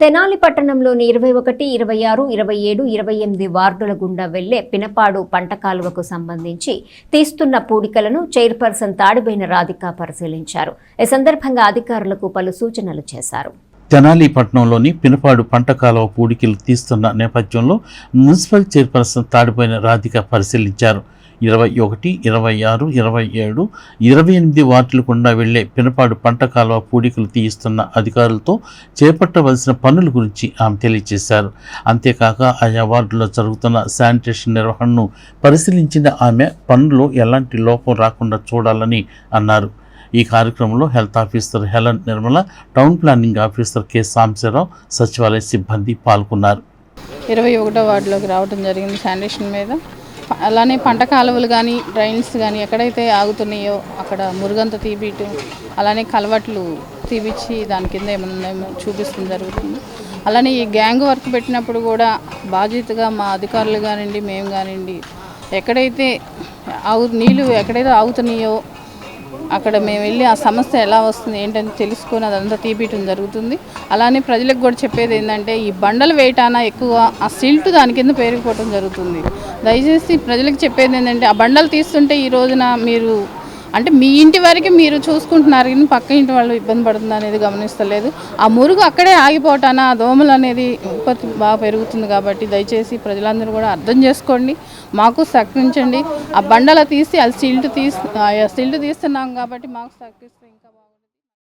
తెనాలి పట్టణంలోని ఇరవై ఒకటి ఇరవై ఆరు ఇరవై ఏడు ఇరవై ఎనిమిది వార్డుల గుండా వెళ్ళే పినపాడు పంట కాలువకు సంబంధించి తీస్తున్న పూడికలను చైర్పర్సన్ తాడిబైన రాధిక పరిశీలించారు. ఈ సందర్భంగా అధికారులకు పలు సూచనలు చేశారు. తెనాలి పట్టణంలోని పినపాడు పంట కాలువ పూడికలు తీస్తున్న నేపథ్యంలో మున్సిపల్ చైర్పర్సన్ తాడిపోయిన రాధిక పరిశీలించారు. ఇరవై ఒకటి ఇరవై ఆరు ఇరవై ఏడు ఇరవై ఎనిమిది వార్డులు గుండా వెళ్ళే పినపాడు పంట కాలువ పూడికలు తీయిస్తున్న అధికారులతో చేపట్టవలసిన పనుల గురించి ఆమె తెలియజేశారు. అంతేకాక ఆయా వార్డుల్లో జరుగుతున్న శానిటేషన్ నిర్వహణను పరిశీలించిన ఆమె పనులు ఎలాంటి లోపం రాకుండా చూడాలని అన్నారు. ఈ కార్యక్రమంలో health officer Helen Nirmala town planning officer K. Samsarao సచివాలయ సిబ్బంది పాల్గొన్నారు. ఇరవై ఒకటో వార్డులోకి రావడం జరిగింది శానిటేషన్ మీద. అలానే పంట కాలువలు కానీ డ్రైన్స్ కానీ ఎక్కడైతే ఆగుతున్నాయో అక్కడ మురుగంత తీపియటం అలానే కలవట్లు తీపిచ్చి దాని కింద ఏమైనా చూపిస్తుంది జరుగుతుంది. అలానే ఈ గ్యాంగ్ వర్క్ పెట్టినప్పుడు కూడా బాధ్యతగా మా అధికారులు కానివ్వండి మేము కానివ్వండి ఎక్కడైతే ఆగు నీళ్ళు ఎక్కడైతే ఆగుతున్నాయో అక్కడ మేము వెళ్ళి ఆ సమస్య ఎలా వస్తుంది ఏంటని తెలుసుకొని అదంతా తీపియటం జరుగుతుంది. అలానే ప్రజలకు కూడా చెప్పేది ఏంటంటే ఈ బండలు వేయటాన ఎక్కువ ఆ సిల్ట్ దాని కింద పేరుకుపోవటం జరుగుతుంది. దయచేసి ప్రజలకు చెప్పేది ఏంటంటే ఆ బండలు తీస్తుంటే ఈ రోజున మీరు అంటే మీ ఇంటి వరకు మీరు చూసుకుంటున్నారు కానీ పక్క ఇంటి వాళ్ళు ఇబ్బంది పడుతుంది అనేది గమనిస్తలేదు. ఆ మురుగు అక్కడే ఆగిపోవటాన ఆ దోమలు అనేది ఉత్పత్తి బాగా పెరుగుతుంది కాబట్టి దయచేసి ప్రజలందరూ కూడా అర్థం చేసుకోండి. మాకు సహకరించండి. ఆ బండల తీసి అది సిల్ట్ తీసి సిల్ట్ తీస్తున్నాం కాబట్టి మాకు సహకరిస్తే